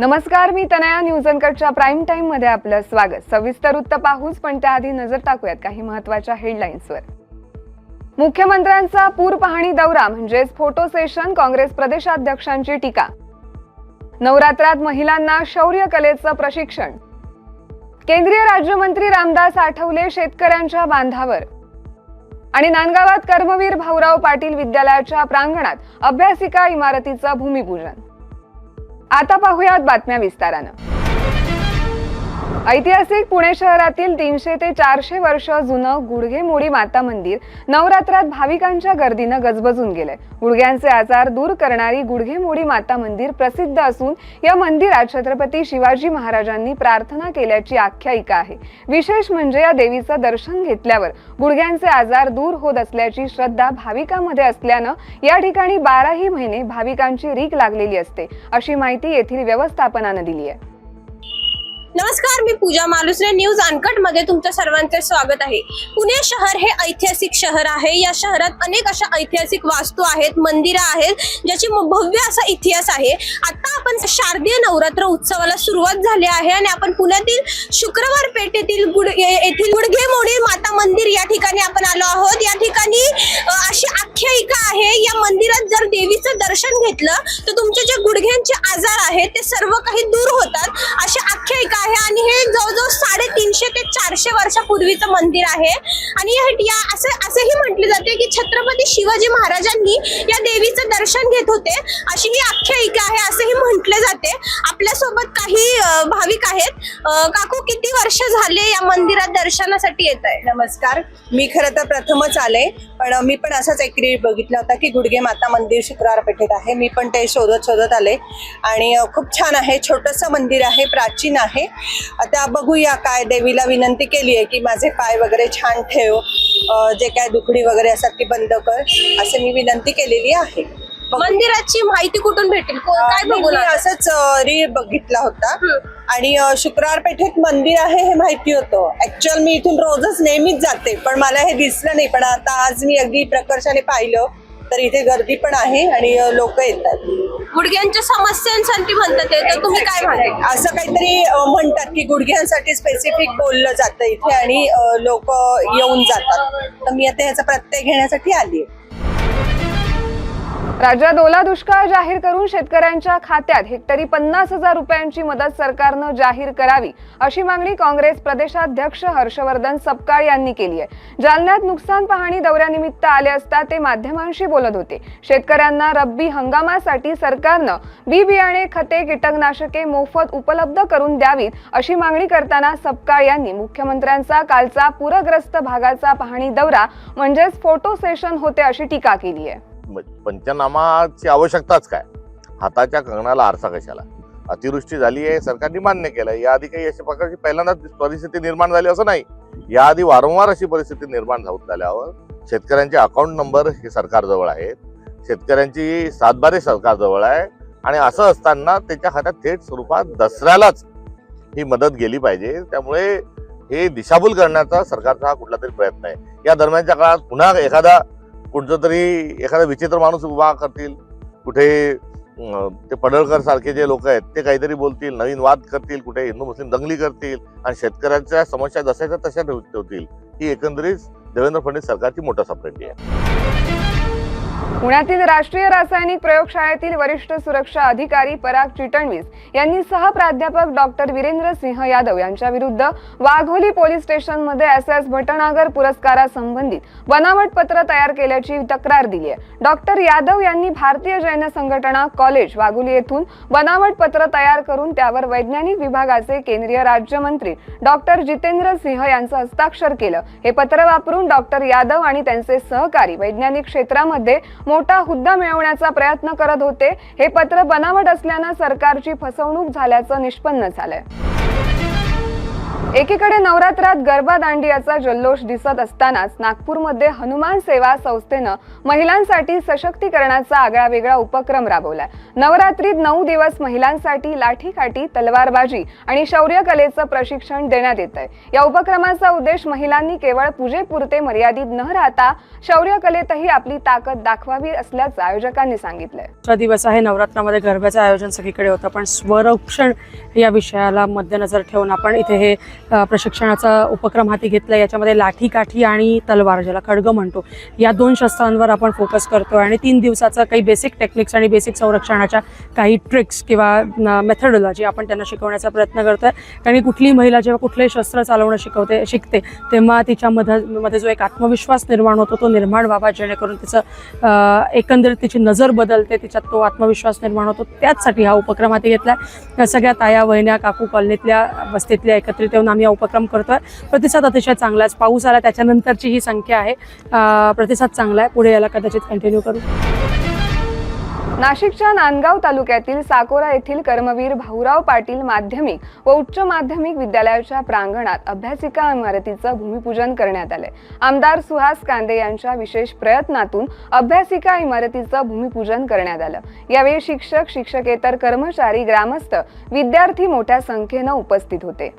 नमस्कार मी Tanaya news अनकटच्या prime टाइममध्ये आपलं स्वागत. सविस्तर वृत्त पाहूच पण त्याआधी नजर टाकूयात काही महत्त्वाच्या हेडलाईन्सवर. मुख्यमंत्र्यांचा पूर पाहणी दौरा म्हणजेच फोटो सेशन काँग्रेस प्रदेशाध्यक्षांची टीका. नवरात्रात महिलांना शौर्य कलेचं प्रशिक्षण. केंद्रीय राज्यमंत्री रामदास आठवले शेतकऱ्यांच्या बांधावर. आणि नांदगावात कर्मवीर भाऊराव पाटील विद्यालयाच्या प्रांगणात अभ्यासिका इमारतीचं भूमिपूजन. आता पाहूयात बातम्या विस्तारानं. ऐतिहासिक पुणे शहरातील तीनशे ते चारशे वर्ष जुनं गुडघेमोडी माता मंदिर नवरात्रात भाविकांच्या गर्दीनं गजबजून गेलंय. गुडघ्यांचे आजार दूर करणारी गुडघेमोडी माता मंदिर प्रसिद्ध असून या मंदिरात छत्रपती शिवाजी महाराजांनी प्रार्थना केल्याची आख्यायिका आहे. विशेष म्हणजे या देवीचं दर्शन घेतल्यावर गुडघ्यांचे आजार दूर होत असल्याची श्रद्धा भाविकांमध्ये असल्यानं या ठिकाणी बाराही महिने भाविकांची रीक लागलेली असते अशी माहिती येथील व्यवस्थापनानं दिली आहे. नमस्कार मी पूजा मालुसरे. न्यूज अनकटमध्ये तुमचं सर्वांचे स्वागत आहे. पुणे शहर हे ऐतिहासिक शहर आहे. या शहरात अनेक अशा ऐतिहासिक वास्तू आहेत मंदिरं आहेत ज्याची भव्य असा इतिहास आहे. आता आपण शारदीय नवरात्र उत्सवाला सुरुवात झाली आहे आणि आपण पुण्यातील शुक्रवार पेठेतील गुड येथील गुडघे मोडी माता मंदिर या ठिकाणी आपण आलो आहोत. या ठिकाणी अशी आख्यायिका आहे. या मंदिरात जर देवीचं दर्शन घेतलं तर तुमचे जे गुडघ्यांचे आजार आहेत ते सर्व काही दूर होतात. अशी आख्यायिका आहे आणि हे जवळजवळ साडेतीनशे ते चारशे वर्षापूर्वीचं मंदिर आहे. आणि हे या असे असेही म्हटले जाते की छत्रपती शिवाजी महाराजांनी या देवीचं दर्शन घेत होते. अशी ही आख्यायिका आहे असेही म्हटले जाते. आपल्यासोबत काही भाविक आहेत. काकू किती वर्ष झाले या मंदिरात दर्शनासाठी येत आहे नमस्कार. मी खरं तर प्रथमच आले. पण मी पण असाच एक रील बघितला होता की गुडगे माता मंदिर शुक्रवार पेठेत आहे. मी पण ते शोधत शोधत आले. आणि खूप छान आहे. छोटंसं मंदिर आहे प्राचीन आहे. आता बघूया काय देवीला विनंती केली आहे की माझे पाय वगैरे छान ठेव. जे काय दुखडी वगैरे असतात ती बंद कर. असे मी विनंती केलेली आहे. मंदिराची माहिती कुठून भेटेल? को- काय बघून मी? असंच रील बघितला होता. आणि अ, शुक्रवार पेठेत मंदिर आहे हे माहिती होतं. ऍक्च्युअल मी इथून रोजच नेहमीच जाते पण मला हे दिसलं नाही. पण आता आज मी अगदी प्रकर्षाने पाहिलं तर इथे गर्दी पण आहे आणि लोक येतात गुडघ्यांच्या समस्यांसाठी म्हणतात ते. तर तुम्ही काय म्हणता असं काहीतरी अ, म्हणतात की गुडघ्यांसाठी स्पेसिफिक बोललं जातं इथे आणि लोक येऊन जातात. तर मी आता ह्याचा प्रत्यय घेण्यासाठी आली राज्यात ओला दुष्काळ जाहीर करून शेतकऱ्यांच्या खात्यात हेक्टरी पन्नास हजार रुपयांची मदत सरकारनं जाहीर करावी अशी मागणी काँग्रेस प्रदेशाध्यक्ष हर्षवर्धन सपकाळ यांनी केली आहे. जालन्यात नुकसान पाहणी दौऱ्यानिमित्त आले असता ते माध्यमांशी बोलत होते. शेतकऱ्यांना रब्बी हंगामासाठी सरकारनं बी बियाणे खते कीटकनाशके मोफत उपलब्ध करून द्यावीत अशी मागणी करताना सपकाळ यांनी मुख्यमंत्र्यांचा कालचा पूरग्रस्त भागाचा पाहणी दौरा म्हणजेच फोटो सेशन होते अशी टीका केली आहे. पंचनामाची आवश्यकताच काय? हाताच्या कंगणाला आरसा कशाला? अतिवृष्टी झाली आहे सरकारने मान्य केलं याआधी काही अशा प्रकारची पहिल्यांदाच परिस्थिती निर्माण झाली असं नाही. याआधी वारंवार अशी परिस्थिती निर्माण होत झाल्यावर शेतकऱ्यांचे अकाउंट नंबर हे सरकारजवळ आहेत. शेतकऱ्यांची सातबारे सरकारजवळ आहे. आणि असं असताना त्याच्या खात्यात थेट स्वरूपात दसऱ्यालाच ही मदत गेली पाहिजे. त्यामुळे हे दिशाभूल करण्याचा सरकारचा हा कुठला तरी प्रयत्न आहे. या दरम्यानच्या काळात पुन्हा एखादा कुठचं तरी एखादा विचित्र माणूस उभा करतील कुठे ते पडळकर सारखे जे लोक आहेत ते काहीतरी बोलतील नवीन वाद करतील कुठे हिंदू मुस्लिम दंगली करतील आणि शेतकऱ्यांच्या समस्या जशाच्या तशा ठेवतील ही एकंदरीत देवेंद्र फडणवीस सरकारची मोठा सप्रेंडी आहे. पुण्यातील राष्ट्रीय रासायनिक प्रयोगशाळेतील वरिष्ठ सुरक्षा अधिकारी पराग चिटणवीस यांनी सहप्राध्यापक डॉक्टर वीरेंद्र सिंह यादव यांच्या विरुद्ध वाघोली पोलीस स्टेशनमध्ये एस एस भटनागर पुरस्कारासंबंधित बनावट पत्र तयार केल्याची तक्रार दिली आहे. डॉक्टर यादव यांनी भारतीय जैन संघटना कॉलेज वाघोली येथून बनावट पत्र तयार करून त्यावर वैज्ञानिक विभागाचे केंद्रीय राज्यमंत्री डॉक्टर जितेंद्र सिंह यांचं हस्ताक्षर केलं. हे पत्र वापरून डॉक्टर यादव आणि त्यांचे सहकारी वैज्ञानिक क्षेत्रामध्ये मोठा हुद्दा मिळवण्याचा प्रयत्न करत होते. हे पत्र बनावट असल्यानं सरकारची फसवणूक झाल्याचं निष्पन्न झालंय. एकीकडे नवरात्रात गरबा दांडियाचा जल्लोष दिसत असतानाच नागपूरमध्ये हनुमान सेवा संस्थेनं महिलांसाठी सशक्तीकरणाचा आगळावेगळा उपक्रम राबवलाय. नवरात्रीत नऊ दिवस महिलांसाठी लाठीकाठी तलवारबाजी आणि शौर्य कलेचं प्रशिक्षण देण्यात येत आहे या उपक्रमाचा उद्देश महिलांनी केवळ पूजेपुरते मर्यादित न राहता शौर्य कलेतही आपली ताकद दाखवावी असल्याचं आयोजकांनी सांगितलंय. दिवस आहे नवरात्रामध्ये गरब्याचं आयोजन सगळीकडे होतं पण स्वरक्षण या विषयाला मध्यनजर ठेवून आपण इथे हे प्रशिक्षणाचा उपक्रम हाती घेतला. याच्यामध्ये लाठी काठी आणि तलवार ज्याला खडगं म्हणतो. या दोन शस्त्रांवर आपण फोकस करतो आणि तीन दिवसाचं काही बेसिक टेक्निक्स आणि बेसिक संरक्षणाच्या काही ट्रिक्स किंवा मेथडॉलॉजी आपण त्यांना शिकवण्याचा प्रयत्न करतोय. कारण की कुठलीही महिला जेव्हा कुठलंही शस्त्र चालवणं शिकवते शिकते तेव्हा तिच्यामध्ये मध्ये जो एक आत्मविश्वास निर्माण होतो तो निर्माण व्हावा जेणेकरून तिचं एकंदरीत तिची नजर बदलते तिच्यात तो आत्मविश्वास निर्माण होतो. त्याचसाठी हा उपक्रम हाती घेतला सगळ्या ताया वहिन्या काकू कॉलनीतल्या वस्तीतल्या एकत्रित येऊन आम्ही हा उपक्रम करतोय. प्रतिसाद अतिशय चांगला आहे. पाऊस आला त्याच्यानंतरची ही संख्या आहे. प्रतिसाद चांगला आहे. पुढे याला कदाचित कंटिन्यू करू. नाशिकच्या नांदगाव तालुक्यातील साकोरा येथील कर्मवीर भाऊराव पाटील माध्यमिक व उच्च माध्यमिक विद्यालयाच्या प्रांगणात अभ्यासिका इमारतीचं भूमिपूजन करण्यात आलंय. आमदार सुहास कांदे यांच्या विशेष प्रयत्नातून अभ्यासिका इमारतीचं भूमिपूजन करण्यात आलं. यावेळी शिक्षक शिक्षकेतर कर्मचारी ग्रामस्थ विद्यार्थी मोठ्या संख्येनं उपस्थित होते.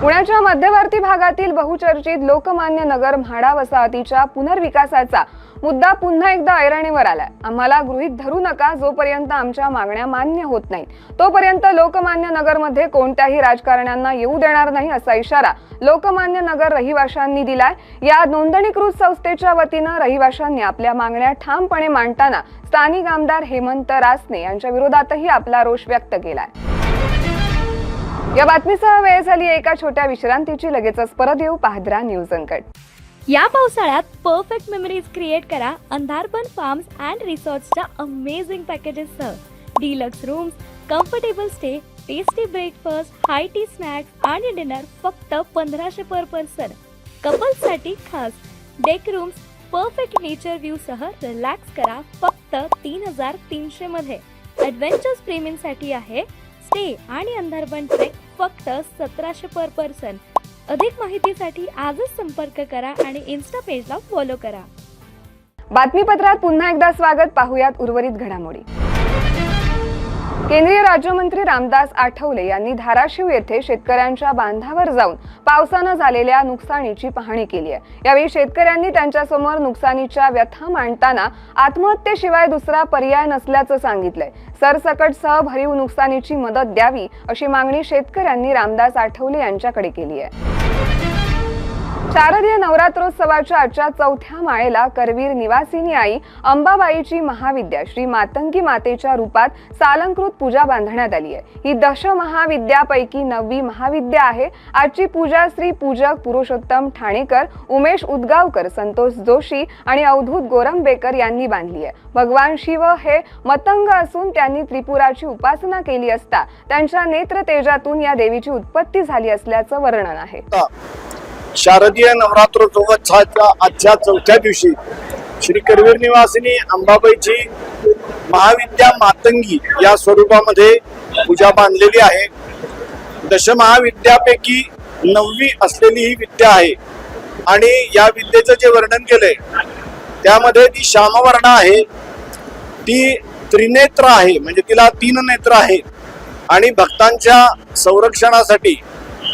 पुण्याच्या मध्यवर्ती भागातील बहुचर्चित लोकमान्य नगर म्हाडा वसाहतीच्या पुनर्विकासाचा मुद्दा पुन्हा एकदा ऐरणीवर आलाय. आम्हाला गृहीत धरू नका जोपर्यंत आमच्या मागण्या मान्य होत नाहीत तोपर्यंत लोकमान्य नगरमध्ये कोणत्याही राजकारण्यांना येऊ देणार नाही असा इशारा लोकमान्य नगर रहिवाशांनी दिलाय. या नोंदणीकृत संस्थेच्या वतीनं रहिवाशांनी आपल्या मागण्या ठामपणे मांडताना स्थानिक आमदार हेमंत रासने यांच्या विरोधातही आपला रोष व्यक्त केलाय. या बातमीसह वेळ झाली एका छोट्या विश्रांतीची. लगेचच परत येऊ पाहद्रा न्यूज अंकट. या पावसाळ्यात परफेक्ट मेमरीज क्रिएट करा अंधारपण फार्म्स अँड रिसॉर्ट्सच्या amazing पॅकेजेससह deluxe rooms comfortable stay tasty breakfast high tea snacks आणि डिनर फक्त पंधराशे पर पर्सन कपल्ससाठी खास. Deck rooms perfect nature view सह रिलॅक्स करा फक्त तीन हजार तीनशे मध्ये. ॲडव्हेंचर्स प्रेमींसाठी आहे स्टे आणि अंधारबन ट्रेक फक्त सतराशे पर पर्सन अधिक माहितीसाठी आजच संपर्क करा आणि इन्स्टा पेजला फॉलो करा. बातमीपत्रात पुन्हा एकदा स्वागत. पाहुयात उर्वरित घडामोडी. केंद्रीय राज्यमंत्री रामदास आठवले यांनी धाराशिव येथे शेतकऱ्यांच्या बांधावर जाऊन पावसानं झालेल्या नुकसानीची पाहणी केली आहे. यावेळी शेतकऱ्यांनी त्यांच्यासमोर नुकसानीच्या व्यथा मांडताना आत्महत्येशिवाय दुसरा पर्याय नसल्याचं सांगितलंय. सरसकटसह भरीव नुकसानीची मदत द्यावी अशी मागणी शेतकऱ्यांनी रामदास आठवले यांच्याकडे केली आहे. शारदीय नवरात्रोत्सवाच्या आजच्या चौथ्या माळेला करवीर निवासिनी आई अंबाबाईची महाविद्या श्री मातंगी मातेच्या रूपात सालंकृत पूजा बांधण्यात आली आहे. ही दश महाविद्यापैकी नववी महाविद्या आहे. आजची पूजा श्री पूजक पुरुषोत्तम ठाणेकर उमेश उदगावकर संतोष जोशी आणि अवधूत गोरंबेकर यांनी बांधली आहे. भगवान शिव हे मतंग असून त्यांनी त्रिपुराची उपासना केली असता त्यांच्या नेत्र तेजातून या देवीची उत्पत्ती झाली असल्याचं वर्णन आहे. शारदीय नवरात्रोत्सवाच्या आजच्या चौथ्या दिवशी श्री करवीर निवासिनी अंबाबाईची महाविद्या मातंगी या स्वरूपामध्ये पूजा बांधलेली आहे. दशमहाविद्यापैकी नववी असलेली ही विद्या आहे. आणि या विद्येचं जे वर्णन केलंय त्यामध्ये ती श्यामवर्ण आहे ती त्रिनेत्र आहे म्हणजे तिला तीन नेत्र आहेत. आणि भक्तांच्या संरक्षणासाठी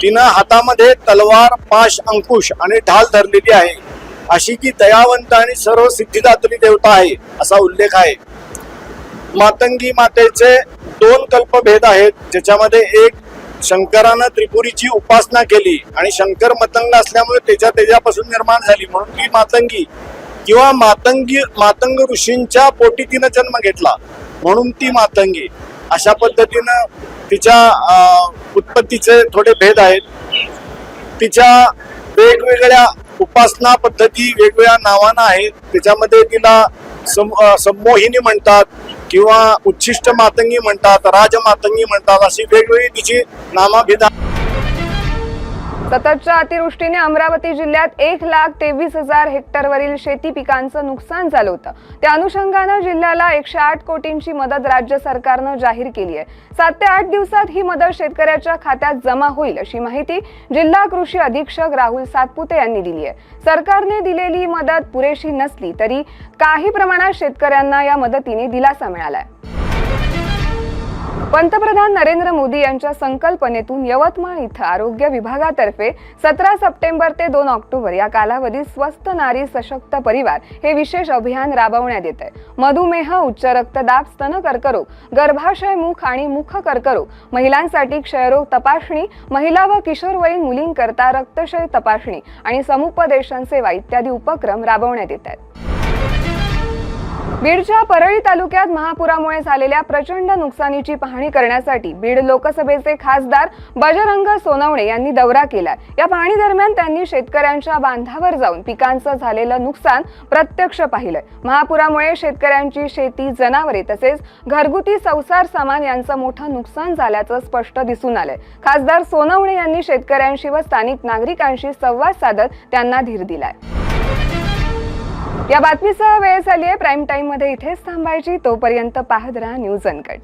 तिनं हातामध्ये तलवार पाश अंकुश आणि ढाल धरलेली आहे. अशी की दयावंत आणि सर्व सिद्धिदात्री देवता आहे असा उल्लेख आहे. मातंगी मातेचे दोन कल्पभेद आहेत ज्याच्यामध्ये एक शंकरानं त्रिपुरीची उपासना केली आणि शंकर मतंग असल्यामुळे त्याच्या तेजापासून निर्माण झाली म्हणून ती मातंगी किंवा मातंगी मातंग ऋषींच्या पोटी तिनं जन्म घेतला म्हणून ती मातंगी. अशा पद्धतीनं तिच्या उत्पत्तीचे थोडे भेद आहेत. तिच्या वेगवेगळ्या उपासना पद्धती वेगवेगळ्या नावानं आहेत. त्याच्यामध्ये तिला सम संमोहिनी म्हणतात किंवा उच्छिष्ट मातंगी म्हणतात राजमातंगी म्हणतात अशी वेगवेगळी तिची नामाभिधा सततच्या अतिवृष्टीने अमरावती जिल्ह्यात एक लाख तेवीस हजार हेक्टरवरील शेती पिकांचं नुकसान झालं होतं. त्या अनुषंगानं जिल्ह्याला एकशे आठ कोटींची मदत राज्य सरकारनं जाहीर केली आहे. सात ते आठ दिवसात ही मदत शेतकऱ्याच्या खात्यात जमा होईल अशी माहिती जिल्हा कृषी अधीक्षक राहुल सातपुते यांनी दिली आहे. सरकारने दिलेली मदत पुरेशी नसली तरी काही प्रमाणात शेतकऱ्यांना या मदतीने दिलासा मिळालाय. पंतप्रधान नरेंद्र मोदी यांच्या संकल्पनेतून यवतमाळ इथं आरोग्य विभागातर्फे सतरा सप्टेंबर ते दोन ऑक्टोबर या कालावधीत स्वस्त नारी सशक्त परिवार हे विशेष अभियान राबवण्यात येत आहे मधुमेह उच्च रक्तदाब स्तन कर्करोग गर्भाशय मुख आणि मुख कर्करोग महिलांसाठी क्षयरोग तपासणी महिला व किशोरवयीन मुलींकरता रक्तक्षय तपासणी आणि समुपदेशन सेवा इत्यादी उपक्रम राबवण्यात येत आहेत. बीडच्या परळी तालुक्यात महापुरामुळे झालेल्या प्रचंड नुकसानीची पाहणी करण्यासाठी बीड लोकसभेचे खासदार बजरंग सोनवणे यांनी दौरा केला. या पाहणी दरम्यान त्यांनी शेतकऱ्यांच्या बांधावर जाऊन पिकांचं झालेलं नुकसान प्रत्यक्ष पाहिलंय. महापुरामुळे शेतकऱ्यांची शेती जनावरे तसेच घरगुती संसार सामान यांचं मोठं नुकसान झाल्याचं स्पष्ट दिसून आलंय. खासदार सोनवणे यांनी शेतकऱ्यांशी व स्थानिक नागरिकांशी संवाद साधत त्यांना धीर दिलाय. या बातमीसह वेळ झाली आहे. प्राईम टाईममध्ये इथेच थांबायची. तोपर्यंत पाहत राहा न्यूज अनकट.